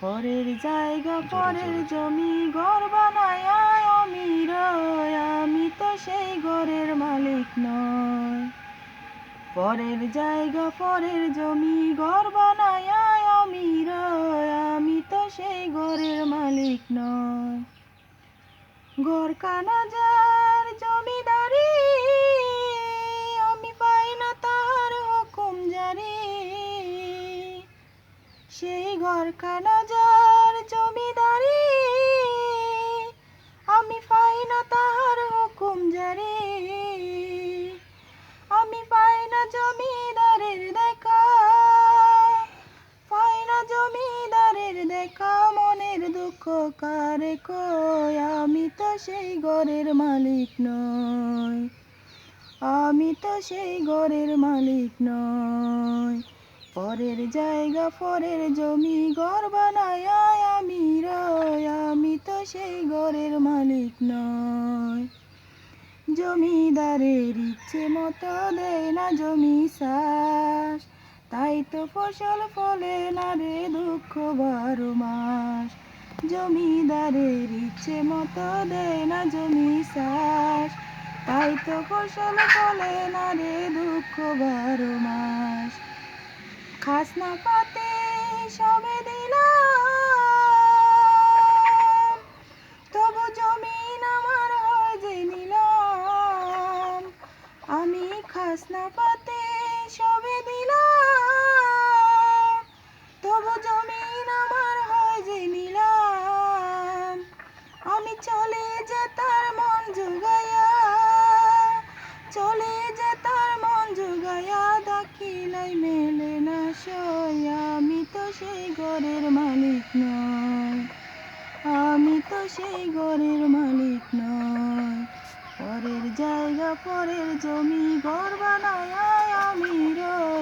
পরের জায়গা পরের জমি ঘর বানায় আমি রয় আমি তো সেই ঘরের মালিক নয় পরের জায়গা পরের জমি ঘর বানায় আমি রয় আমি তো সেই ঘরের মালিক নয় ঘর কানা যার সেই ঘর কানা যার জমিদারি, আমি পাই না তার হুকুম জারি। আমি পাই না জমিদারের দেখা, পাই না জমিদারের দেখা, মনের দুঃখ কারে কই আমি তো সেই ঘরের মালিক নই। আমি তো সেই ঘরের মালিক নই। পরের জায়গা, পরের জমি, ঘর বানায় আমি, রয় আমি তো সেই ঘরের মালিক নয় জমিদারের ইচ্ছে মতো দেয় না জমি চাষ, তাই তো ফসল ফলে না রে দুঃখ বারো মাস। জমিদারের ইচ্ছে মতো দেয় না জমি চাষ, তাই তো ফসল ফলে না রে দুঃখ বারো মাস। খাসনা পাতে সবে দিলাম। তবু জমিন আমার যে নিলাম। আমি খাসনা পাতে সবে দিলাম। আমি তো সেই ঘরের মালিক নয় আমি তো সেই ঘরের মালিক নয় পরের জায়গা, পরের জমি, ঘর বানায় আমি রই।